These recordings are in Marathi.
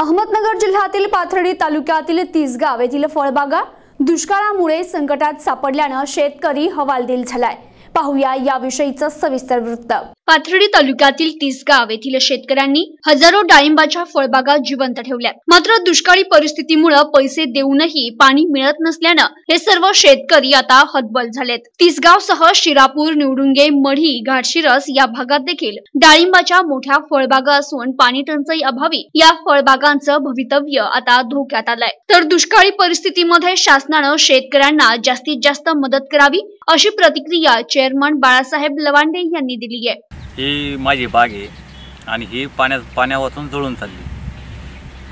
अहमदनगर जिल्ह्यातील पाथर्डी तालुक्यातील तिसगाव येथील फळबागा दुष्काळामुळे संकटात सापडल्यानं शेतकरी हवालदिल झालाय. पाहूया याविषयीचं सविस्तर वृत्त. पाथर्डी तालुक्यातील तिसगाव येथील शेतकऱ्यांनी हजारो डाळिंबाच्या फळबागा जिवंत ठेवल्या मात्र दुष्काळी परिस्थितीमुळे पैसे देऊनही पाणी मिळत नसल्यानं हे सर्व शेतकरी आता हतबल झालेत. तिसगाव सह शिरापूर निवडुंगे मढी घाटशिरस या भागात देखील डाळिंबाच्या मोठ्या फळबागा असून पाणी टंचाई अभावी या फळबागांचं भवितव्य आता धोक्यात आलंय. तर दुष्काळी परिस्थितीमध्ये शासनानं शेतकऱ्यांना जास्तीत जास्त मदत करावी अशी प्रतिक्रिया चेअरमन बाळासाहेब लवांडे यांनी दिली आहे ही माझी बाग आहे आणि ही पाण्या पाण्यापासून जळून चालली.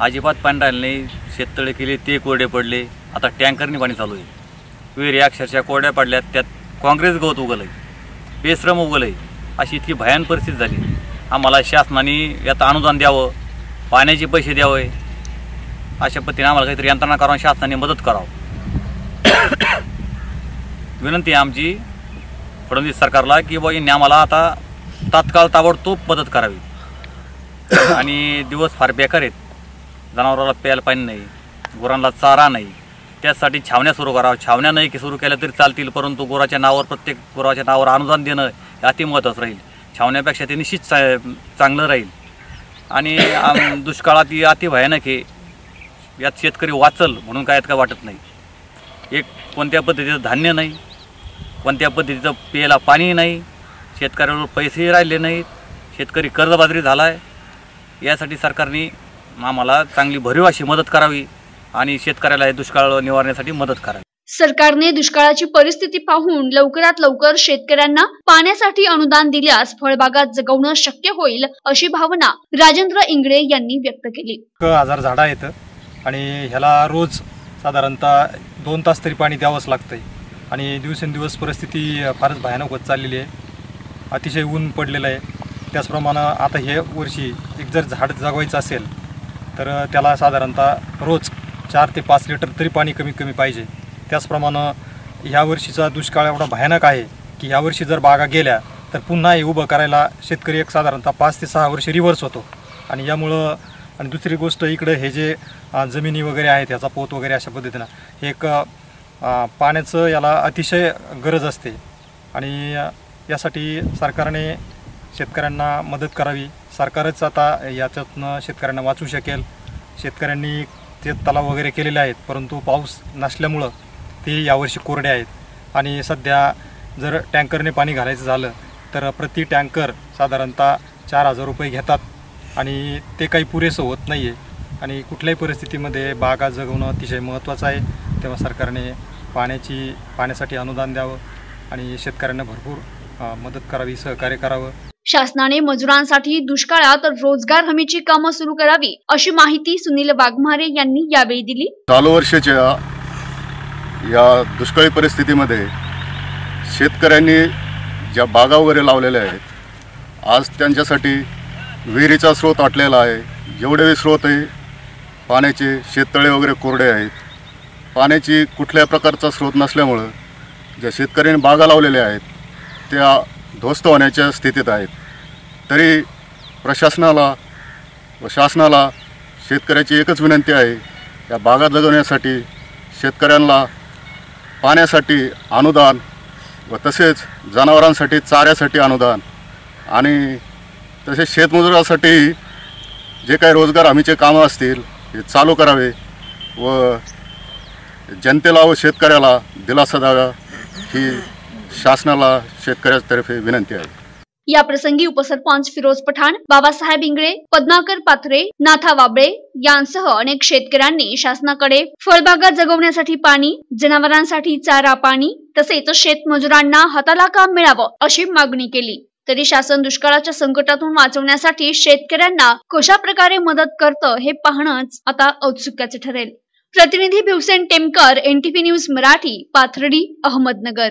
अजिबात पाणी राहिलं नाही शेततळे केले ते कोरडे पडले आता टँकरने पाणी चालू आहे. विहिरी अक्षरशः कोरड्या पडल्यात त्यात काँग्रेस गवत उगलं आहे बेश्रम उगलं आहे अशी इतकी भयान परिस्थिती झाली. आम्हाला शासनाने यात अनुदान द्यावं पाण्याचे पैसे द्यावे अशा पद्धतीने आम्हाला काहीतरी यंत्रणा करावं शासनाने मदत करावं. विनंती आहे आमची फडणवीस सरकारला की बुवा यांनी आम्हाला आता तात्काळ ताबडतोब मदत करावी. आणि दिवस फार बेकार आहेत. जनावराला प्यायला पाणी नाही गुरांना चारा नाही. त्यासाठी छावण्या सुरू करावं. छावण्या नाही की सुरू केल्या तरी चालतील परंतु गुराच्या नावावर प्रत्येक गुराच्या नावावर अनुदान देणं हे अतिमहत्वाचं राहील. छावण्यापेक्षा ते निश्चित चा- चांगलं राहील. आणि दुष्काळात ही अति भयानक आहे. यात शेतकरी वाचल म्हणून काय यात काय वाटत नाही. एक कोणत्या पद्धतीचं धान्य नाही कोणत्या पद्धतीचं प्यायला पाणी नाही शेतकऱ्यावर पैसेही राहिले नाहीत. शेतकरी कर्जबाजारी झाला आहे यासाठी सरकारने आम्हाला चांगली भरीव अशी मदत करावी आणि शेतकऱ्याला हे दुष्काळ निवारण्यासाठी मदत करावी. सरकारने दुष्काळाची परिस्थिती पाहून लवकरात लवकर शेतकऱ्यांना पाण्यासाठी अनुदान दिल्यास फळबागात जगवणं शक्य होईल अशी भावना राजेंद्र इंगळे यांनी व्यक्त केली. एक हजार झाडं आहेत आणि ह्याला रोज साधारणतः दोन तास तरी पाणी द्यावंच लागतं आहे आणि दिवसेंदिवस परिस्थिती फारच भयानक होत चाललेली आहे. अतिशय ऊन पडलेलं आहे. त्याचप्रमाणे आता हे वर्षी एक जर झाड जगवायचं असेल तर त्याला साधारणतः रोज चार ते पाच लिटर तरी पाणी कमीत कमी पाहिजे. त्याचप्रमाणे ह्या वर्षीचा दुष्काळ एवढा भयानक आहे की ह्या वर्षी जर बागा गेल्या तर पुन्हा हे उभं करायला शेतकरी एक साधारणतः पाच ते सहा वर्ष रिव्हर्स होतो. आणि यामुळं आणि दुसरी गोष्ट इकडं हे जे जमिनी वगैरे आहेत ह्याचा पोत वगैरे अशा पद्धतीनं हे एक पाण्याचं याला अतिशय गरज असते. आणि यासाठी सरकारने शेतकऱ्यांना मदत करावी. सरकारच आता याच्यातनं शेतकऱ्यांना वाचू शकेल. शेतकऱ्यांनी ते तलाव वगैरे केलेले आहेत परंतु पाऊस नसल्यामुळं ते यावर्षी कोरडे आहेत. आणि सध्या जर टँकरने पाणी घालायचं झालं तर प्रति टँकर साधारणतः चार हजार रुपये घेतात. आणि ते काही पुरेसं होत नाही आहे आणि कुठल्याही परिस्थितीमध्ये बागा जगवणं अतिशय महत्त्वाचं आहे. तेव्हा सरकारने पाण्याची पाण्यासाठी अनुदान द्यावं आणि शेतकऱ्यांना भरपूर मदत करावी सहकार्य करावं. शासनाने मजुरांसाठी दुष्काळात रोजगार हमीची कामं सुरू करावी अशी माहिती सुनील वाघमारे यांनी यावेळी दिली. चालू वर्षाच्या या दुष्काळी परिस्थितीमध्ये शेतकऱ्यांनी ज्या बागा वगैरे लावलेल्या आहेत आज त्यांच्यासाठी विहिरीचा स्रोत आटलेला आहे. जेवढे स्रोत आहे पाण्याचे शेततळे वगैरे कोरडे आहेत. पाण्याची कुठल्या प्रकारचा स्रोत नसल्यामुळं ज्या शेतकऱ्यांनी बागा लावलेल्या आहेत त्या ध्वस्त होण्याच्या स्थितीत आहेत. तरी प्रशासनाला व शासनाला शेतकऱ्याची एकच विनंती आहे या बागा जगवण्यासाठी शेतकऱ्यांना पाण्यासाठी अनुदान व तसेच जनावरांसाठी चाऱ्यासाठी अनुदान आणि तसेच शेतमजुरासाठी जे काही रोजगार हमीचे कामं असतील हे चालू करावे व जनतेला व शेतकऱ्याला दिलासा द्यावा ही शासनाला शेतकऱ्यातर्फे विनंती आहे. या प्रसंगी उपसरपंच फिरोज पठाण बाबासाहेब इंगळे पद्माकर पाथरे नाथा वाबळे यांसह अनेक शेतकऱ्यांनी शासनाकडे फळबागा जगवण्यासाठी पाणी जनावरांसाठी चारा पाणी तसेच शेतमजुरांना हाताला काम मिळावं अशी मागणी केली. तरी शासन दुष्काळाच्या संकटातून वाचवण्यासाठी शेतकऱ्यांना कशा प्रकारे मदत करतं हे पाहणंच आता औत्सुक्याचे ठरेल. प्रतिनिधी भिवसेन टेमकर एनटीपी न्यूज मराठी पाथर्डी अहमदनगर.